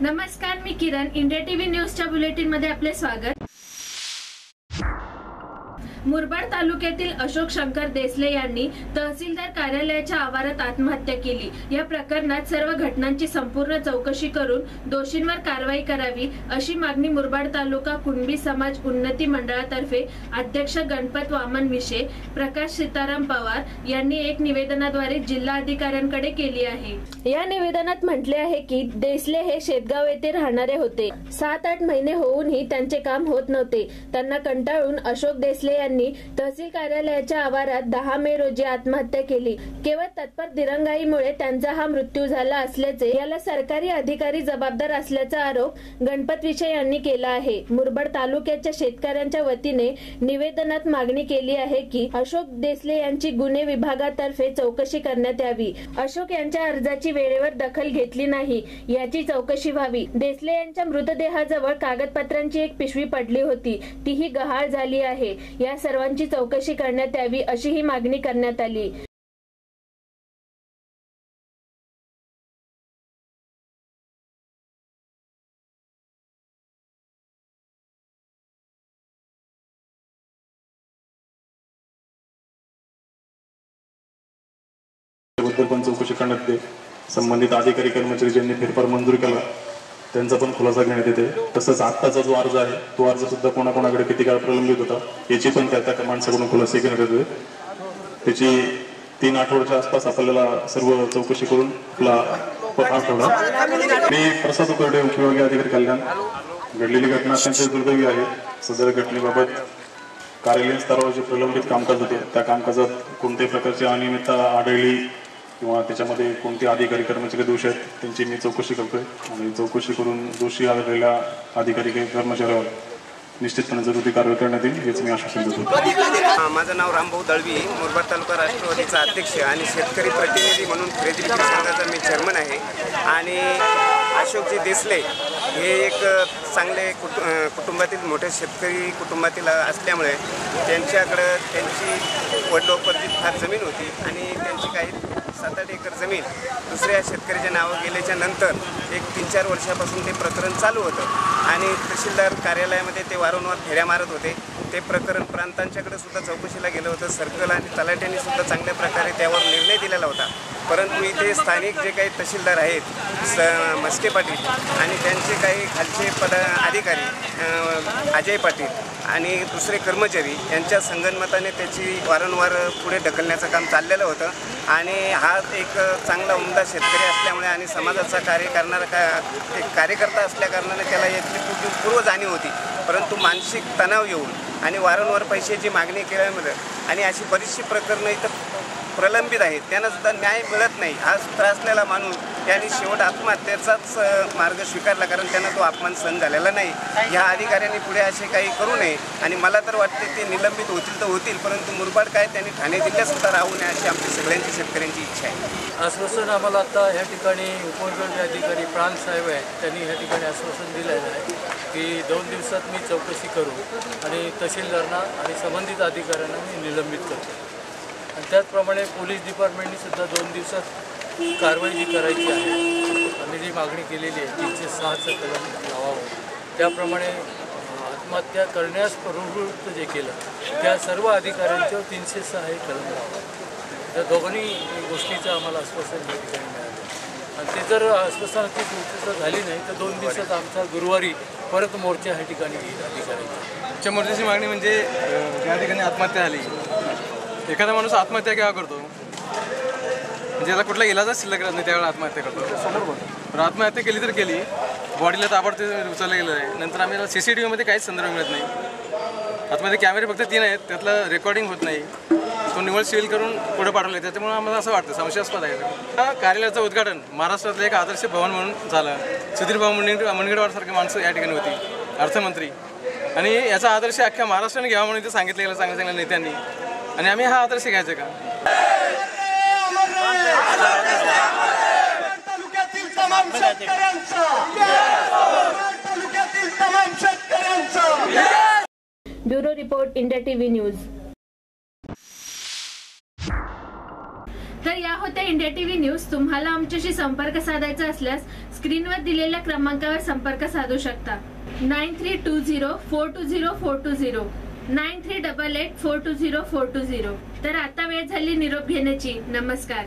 नमस्कार मी Kiran. India TV न्यूजच्या बुलेटिनमध्ये आपले स्वागत. मुरबाड तालुक्यातील अशोक शंकर देसले यांनी तहसीलदार कार्यालयाच्या आवारात आत्महत्या केली. या प्रकरणात सर्व घटनांची संपूर्ण चौकशी करून दोषींवर कारवाई करावी अशी मागणी मुरबाड तालुका कुणबी समाज उन्नती मंडळातर्फे अध्यक्ष गणपत वामन विशे प्रकाश सीताराम पवार यांनी एक निवेदनाद्वारे जिल्हा अधिकाऱ्यांकडे केली आहे. या निवेदनात म्हटले आहे की देसले हे शेतगाव येथे राहणारे होते. सात आठ महिने होऊनही त्यांचे काम होत नव्हते. त्यांना कंटाळून अशोक देसले यांनी यांनी तहसील कार्यालयाच्या आवारात दहा मे रोजी आत्महत्या केली. केवळ तत्पर दिरंगाईमुळे त्यांचा हा मृत्यू झाला असल्याचे याला सरकारी अधिकारी जबाबदार असल्याचा आरोप गणपत विषय यांनी केला आहे. मुरबड तालुक्याच्या शेतकऱ्यांच्या वतीने निवेदनात मागणी केली आहे की अशोक देसले यांची गुन्हे विभागातर्फे चौकशी करण्यात यावी. अशोक यांच्या अर्जाची वेळेवर दखल घेतली नाही. याची चौकशी व्हावी. देसले यांच्या मृतदेहाजवळ कागदपत्रांची एक पिशवी पडली होती. तीही गहाळ झाली आहे. या सर्वांची चौकशी करण्यात यावी अशीही मागणी करण्यात आली. त्याबद्दल पण चौकशी करण्यात संबंधित अधिकारी कर्मचारी ज्यांनी फेरफार मंजूर केला त्यांचा पण खुलासा घेण्यात येते तसंच आत्ताचा जो अर्ज आहे तो अर्ज सुद्धा कोणाकोणाकडे किती काळ प्रलंबित होता याची पण त्या त्या माणसाकडून खुलासे घेण्यात येते त्याची तीन आठवड्याच्या आसपास आपल्याला सर्व चौकशी करून आपला आठवडा मी प्रसाद उकरडे मुख्यविभागीय अधिकारी कल्याण. घडलेली घटना अत्यंत दुर्दैवी आहे. सदर घटनेबाबत कार्यालयीन स्तरावर जे प्रलंबित कामकाज होते त्या कामकाजात कोणत्याही प्रकारची अनियमितता आढळली किंवा त्याच्यामध्ये कोणते अधिकारी कर्मचारी दोष आहेत त्यांची मी चौकशी करतोय. आणि चौकशी करून दोषी आढळलेल्या अधिकारी काही कर्मचाऱ्यावर निश्चितपणे जरुरी कारवाई करण्यात येईल हेच मी आश्वासन देतो. माझं नाव रामभाऊ दळवी मुरबाड तालुका राष्ट्रवादीचा अध्यक्ष आणि शेतकरी प्रतिनिधी म्हणून खरेदी संघाचा मी चेअरमन आहे. आणि अशोकजी देसले हे एक चांगले कुटु कुटुंबातील मोठे शेतकरी कुटुंबातील असल्यामुळे त्यांच्याकडं त्यांची वडलोपर्जित फार जमीन होती आणि त्यांची काही सात आठ एकर जमीन दुसऱ्या शेतकऱ्याच्या नावं गेल्याच्यानंतर एक तीन चार वर्षापासून ते प्रकरण चालू होतं. आणि तहसीलदार कार्यालयामध्ये ते वारंवार फेऱ्या मारत होते. ते प्रकरण प्रांतांच्याकडे सुद्धा चौकशीला गेलं होतं. सर्कल आणि तलाट्यांनी सुद्धा चांगल्या प्रकारे त्यावर निर्णय दिलेला होता. परंतु इथे स्थानिक जे काही तहसीलदार आहेत स मस्के पाटील आणि त्यांचे काही खालचे पद अधिकारी अजय पाटील आणि दुसरे कर्मचारी यांच्या संगनमताने त्याची वारंवार पुढे ढकलण्याचं काम चाललेलं होतं. आणि हा एक चांगला उमदा शेतकरी असल्यामुळे आणि समाजाचा कार्य करणारा का एक कार्यकर्ता असल्याकारणाने त्याला याची पूर्व पूर्व जाणीव होती. परंतु मानसिक तणाव येऊन आणि वारंवार पैशाची मागणी केल्यामुळे आणि अशी बरीचशी प्रकरणं इथं प्रलंबित आहेत त्यांना सुद्धा न्याय मिळत नाही. हा त्रासलेला माणूस. त्यांनी शेवट आत्महत्येचाच मार्ग स्वीकारला कारण त्यांना तो अपमान सहन झालेला नाही. ह्या अधिकाऱ्यांनी पुढे असे काही करू नये. आणि मला तर वाटते ते निलंबित होतील तर होतील परंतु मुरबाड काय त्यांनी ठाणे जिल्ह्यात सुद्धा राहू नये अशी आमची सगळ्यांची शेतकऱ्यांची इच्छा आहे. आश्वासन आम्हाला आता ह्या ठिकाणी उपविभागीय अधिकारी प्राण साहेब आहेत त्यांनी ह्या ठिकाणी आश्वासन दिलेलं आहे की दोन दिवसात मी चौकशी करू आणि तहसीलदारांना आणि संबंधित अधिकाऱ्यांना मी निलंबित करतो. आणि त्याचप्रमाणे पोलीस डिपार्टमेंटनी सुद्धा दोन दिवसात कारवाई जी करायची आहे आम्ही जी मागणी केलेली आहे तीनशे सहाचं कलम लावावं. त्याप्रमाणे आत्महत्या करण्यास प्रवृत्त जे केलं त्या सर्व अधिकाऱ्यांच्यावर तीनशे सहा हे कलम लावावं. त्या दोघांनी गोष्टीचं आम्हाला आश्वासन या ठिकाणी मिळालं. आणि ते जर आश्वासनाची पूर्तता झाली नाही तर दोन दिवसात आमचा गुरुवारी परत मोर्चा ह्या ठिकाणी येईल अधिकाऱ्यांचा मोर्चाची मागणी म्हणजे ज्या ठिकाणी आत्महत्या झाली एखादा माणूस आत्महत्या केव्हा करतो? म्हणजे याला कुठला इलाजच शिल्लक राहत नाही त्यावेळेला आत्महत्या करतो. तर आत्महत्या केली तर केली. बॉडीला ताबडतोब उचललं गेलं आहे. नंतर आम्हाला सी सी टी व्हीमध्ये काहीच संदर्भ मिळत नाही. आतमध्ये कॅमेरे फक्त तीन आहेत. त्यातलं रेकॉर्डिंग होत नाही. तो निवड सील करून पुढे पाठवले त्याच्यामुळे आम्हाला असं वाटतं. संशयास्पद आहे. हा कार्यालयाचं उद्घाटन महाराष्ट्रातलं एक आदर्श भवन म्हणून झालं. सुधीर भाऊ मुनगड मुनगडवारसारखी माणसं या ठिकाणी होती. अर्थमंत्री. आणि याचा आदर्श अख्ख्या महाराष्ट्राने घ्यावा म्हणून इथे सांगितलं गेलं चांगल्या चांगल्या नेत्यांनी. आणि आम्ही हा आदर्श घ्यायचा का? तालुक्यातील तमाम शेतकऱ्यांचा तालुक्यातील तमाम शेतकऱ्यांचा bureau report India TV news. तर या होत्या इंडिया टीव्ही न्यूज. तुम्हाला आमच्याशी संपर्क साधायचा असल्यास स्क्रीनवर दिलेल्या क्रमांकावर संपर्क साधू शकता. Nine three two zero four two zero four two zero. Nine three double eight four two zero four two zero. तर आता वेळ झाली निरोप घेण्याची. नमस्कार.